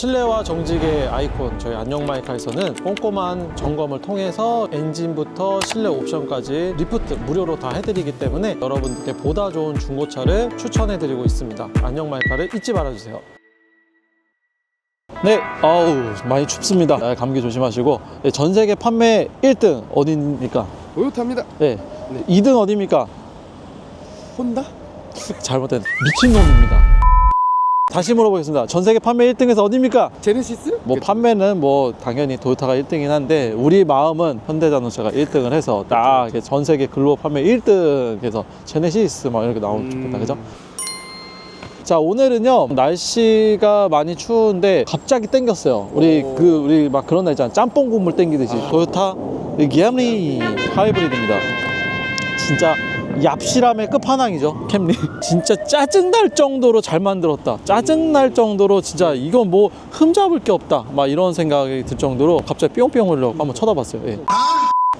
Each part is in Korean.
실내와 정직의 아이콘 저희 안녕 마이카에서는 꼼꼼한 점검을 통해서 엔진부터 실내 옵션까지 리프트 무료로 다 해드리기 때문에 여러분들께 보다 좋은 중고차를 추천해드리고 있습니다. 안녕 마이카를 잊지 말아주세요. 네, 아우 많이 춥습니다. 아, 감기 조심하시고 네, 전 세계 판매 1등 어디입니까? 토요타입니다. 네, 네. 2등 어디입니까? 혼다? 잘못된 미친놈입니다. 다시 물어보겠습니다. 전 세계 판매 1등에서 어디입니까? 제네시스? 뭐 판매는 뭐 당연히 도요타가 1등이긴 한데 우리 마음은 현대자동차가 1등을 해서 딱 이렇게 전 세계 글로벌 판매 1등 해서 제네시스 막 이렇게 나오면 좋겠다 그죠? 자 오늘은요 날씨가 많이 추운데 갑자기 땡겼어요 우리 오. 그 우리 막 그런 날 있잖아 짬뽕 국물 땡기듯이 도요타 기암리 하이브리드입니다 진짜 얍실함의 끝판왕이죠 캠리. 진짜 짜증날 정도로 잘 만들었다. 짜증날 정도로 진짜 이건 뭐 흠잡을 게 없다. 막 이런 생각이 들 정도로 갑자기 뿅뿅 흘려 한번 쳐다봤어요. 예.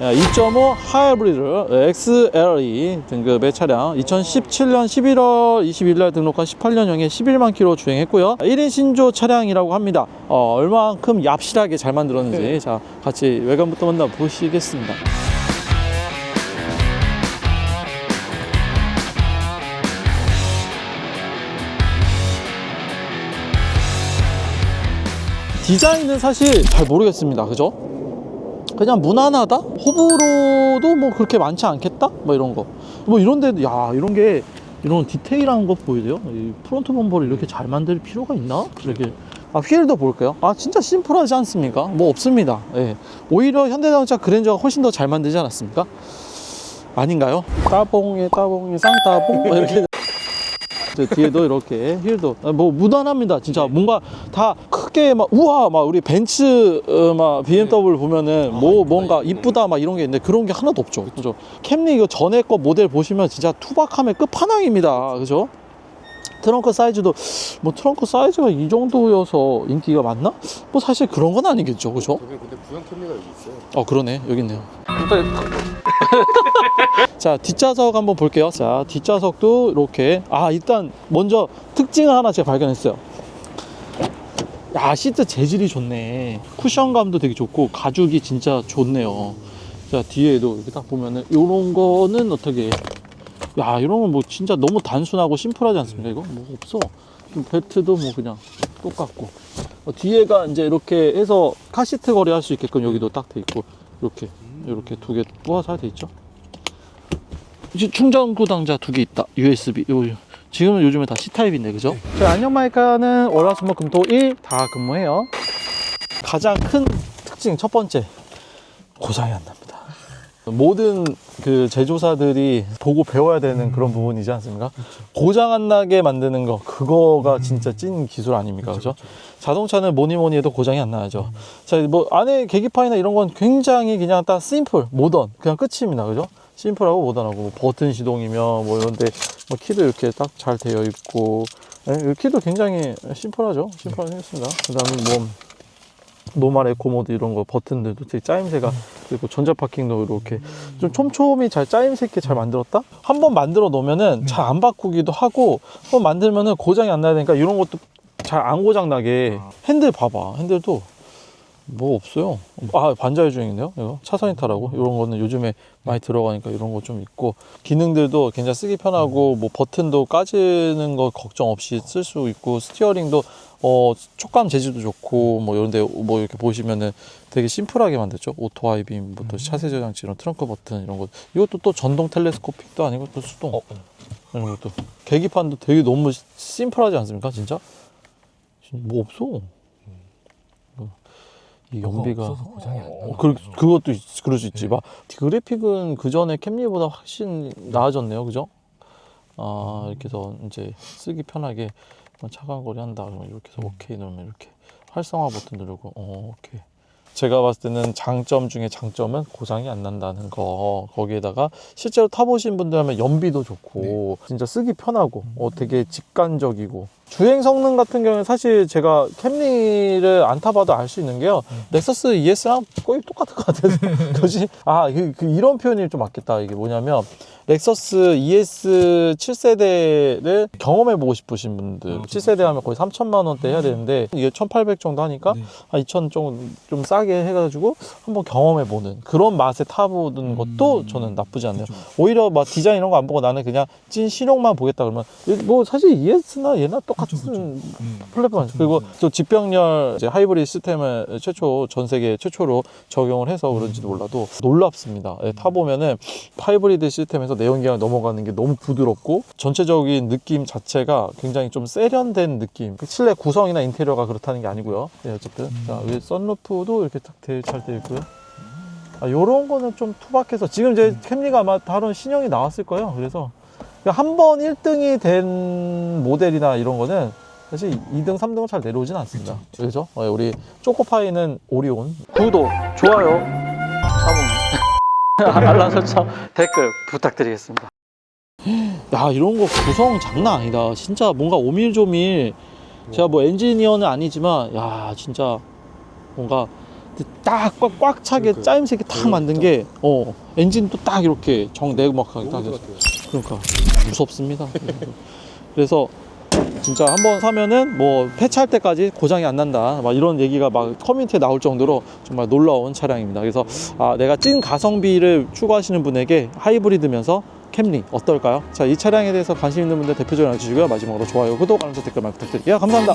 2.5 하이브리드 XLE 등급의 차량 2017년 11월 20일 날 등록한 18년형에 11만 킬로 주행했고요. 1인 신조 차량이라고 합니다. 어, 얼마만큼 얍실하게 잘 만들었는지. 네. 자 같이 외관부터 만나 보시겠습니다 디자인은 사실 잘 모르겠습니다 그죠? 그냥 무난하다? 호불호도 뭐 그렇게 많지 않겠다? 뭐 이런 거. 뭐 이런 데도, 야, 이런 게, 이런 디테일한 거 보이세요? 이 프론트 범퍼를 이렇게 잘 만들 필요가 있나? 이렇게. 아, 휠도 볼까요? 아, 진짜 심플하지 않습니까? 뭐 없습니다. 예. 오히려 현대자동차 그랜저가 훨씬 더 잘 만들지 않았습니까? 아닌가요? 따봉에 따봉에 쌍따봉? 뭐 이렇게. 저 뒤에도 이렇게 휠도 아, 뭐 무난합니다 진짜 뭔가 다 크게 막 우와 막 우리 벤츠 어, 막 BMW 보면은 뭐 뭔가 이쁘다 막 이런 게 있는데 그런 게 하나도 없죠. 그죠 캠리 이거 전에 거 모델 보시면 진짜 투박함의 끝판왕입니다. 그죠? 트렁크 사이즈도 뭐 트렁크 사이즈가 이 정도여서 인기가 많나? 뭐 사실 그런 건 아니겠죠. 그죠? 저기 근데 부양 캠리가 여기 있어요. 어 그러네. 여기 있네요. 자 뒷좌석 한번 볼게요. 자 뒷좌석도 이렇게. 아 일단 먼저 특징을 하나 제가 발견했어요 야 시트 재질이 좋네. 쿠션감도 되게 좋고 가죽이 진짜 좋네요. 자 뒤에도 이렇게 딱 보면은 이런 거는 어떻게? 야 이런 건 뭐 진짜 너무 단순하고 심플하지 않습니까 이거? 뭐 없어. 벨트도 뭐 그냥 똑같고. 어, 뒤에가 이제 이렇게 해서 카시트 거리 할수 있게끔 여기도 딱 돼 있고 이렇게 이렇게 두개 모아서 돼 있죠? 이제 충전 구당자 두 개 있다. USB 요 요. 지금은 요즘에 다 C타입인데 그죠? 저희 안녕마이카는 월화 수목 금토 일 다 근무해요 가장 큰 특징 첫 번째 고장이 안 납니다 모든 그 제조사들이 보고 배워야 되는 그런 부분이지 않습니까? 고장 안 나게 만드는 거 그거가 진짜 찐 기술 아닙니까? 그죠? 자동차는 뭐니 뭐니 해도 고장이 안 나야죠. 자, 뭐 안에 계기판이나 이런 건 굉장히 그냥 딱 심플, 모던 그냥 끝입니다. 그죠? 심플하고 모던하고 뭐 버튼 시동이며 뭐 이런데 뭐 키도 이렇게 딱 잘 되어 있고 예, 이 키도 굉장히 심플하죠. 심플하게 생겼습니다. 그 다음에 뭐 노말 에코 모드 이런 거 버튼들도 되게 짜임새가 그리고 전자 파킹도 이렇게 좀 촘촘히 잘 짜임새 있게 잘 만들었다? 한 번 만들어 놓으면은 잘 안 바꾸기도 하고 한번 만들면은 고장이 안 나야 되니까 이런 것도 잘 안 고장 나게 핸들 봐봐 핸들도 뭐 없어요. 아 반자율 주행이네요? 이거? 차선 이탈하고? 이런 거는 요즘에 많이 들어가니까 이런 거 좀 있고. 기능들도 굉장히 쓰기 편하고 뭐 버튼도 까지는 거 걱정 없이 쓸 수 있고 스티어링도 어 촉감 재질도 좋고 뭐 이런데 뭐 이렇게 보시면은 되게 심플하게 만들죠. 오토 하이빔부터 차세 저장치 이런 트렁크 버튼 이런 거. 이것도 또 전동 텔레스코픽도 아니고 또 수동. 이런 것도. 계기판도 되게 너무 심플하지 않습니까? 진짜? 진- 뭐 없어. 이 연비가 없어서 고장이 안 어, 그, 그것도 있- 그럴 수 있지. 막 그래픽은 그 전에 캠리보다 훨씬 나아졌네요, 그죠? 아 이렇게 해서 이제 쓰기 편하게 뭐 차간 거리 한다. 그러면 이렇게 해서 오케이 누르면 이렇게 활성화 버튼 누르고 어 오케이. 제가 봤을 때는 장점 중에 장점은 고장이 안 난다는 거. 거기에다가 실제로 타보신 분들 하면 연비도 좋고 진짜 쓰기 편하고 어 되게 직관적이고 주행 성능 같은 경우는 사실 제가 캠리를 안 타봐도 알 수 있는 게요. 넥서스 ES랑 거의 똑같은 것 같아서. 그지? 아, 그, 그 이런 표현이 좀 맞겠다. 이게 뭐냐면, 렉서스 ES 7세대를 경험해 보고 싶으신 분들. 어, 7세대 하면 거의 3천만 원대 해야 되는데, 이게 1,800 정도 하니까, 네. 한 2천 좀, 좀 싸게 해가지고, 한번 경험해 보는 그런 맛에 타보는 것도 저는 나쁘지 않네요. 오히려 막 디자인 이런 거 안 보고 나는 그냥 찐 실용만 보겠다 그러면, 뭐 사실 ES나 얘나 똑 같은 플랫폼 그리고 또 직병렬 이제 하이브리드 시스템을 최초 전 세계 최초로 적용을 해서 그런지도 몰라도 놀랍습니다. 예, 타보면은 하이브리드 시스템에서 내연기관 넘어가는 게 너무 부드럽고 전체적인 느낌 자체가 굉장히 좀 세련된 느낌. 그 실내 구성이나 인테리어가 그렇다는 게 아니고요. 예, 어쨌든 자 위에 썬루프도 이렇게 딱잘 되어 있고요. 아, 요런 거는 좀 투박해서 지금 이제 캠리가 아마 다른 신형이 나왔을 거예요. 그래서 한 번 1등이 된 모델이나 이런 거는 사실 2등, 3등은 잘 내려오진 않습니다. 그죠? 어, 우리 초코파이는 오리온. 구독, 좋아요, 자문, 알람 설정, 댓글 부탁드리겠습니다. 야, 이런 거 구성 장난 아니다. 진짜 뭔가 오밀조밀. 제가 뭐 엔지니어는 아니지만, 야, 진짜 뭔가 딱꽉 꽉 차게 그러니까요. 짜임새 있게 딱 만든 게, 어, 엔진도 딱 이렇게 정 내막하게 딱 해서. 그러니까 무섭습니다. 그래서 진짜 한번 사면은 뭐 폐차할 때까지 고장이 안 난다. 막 이런 얘기가 막 커뮤니티에 나올 정도로 정말 놀라운 차량입니다. 그래서 아, 내가 찐 가성비를 추구하시는 분에게 하이브리드면서 캠리 어떨까요? 자, 이 차량에 대해서 관심 있는 분들 대표적으로 알려주시고요. 마지막으로 좋아요, 구독, 알람 설정 댓글 많이 부탁드릴게요. 감사합니다.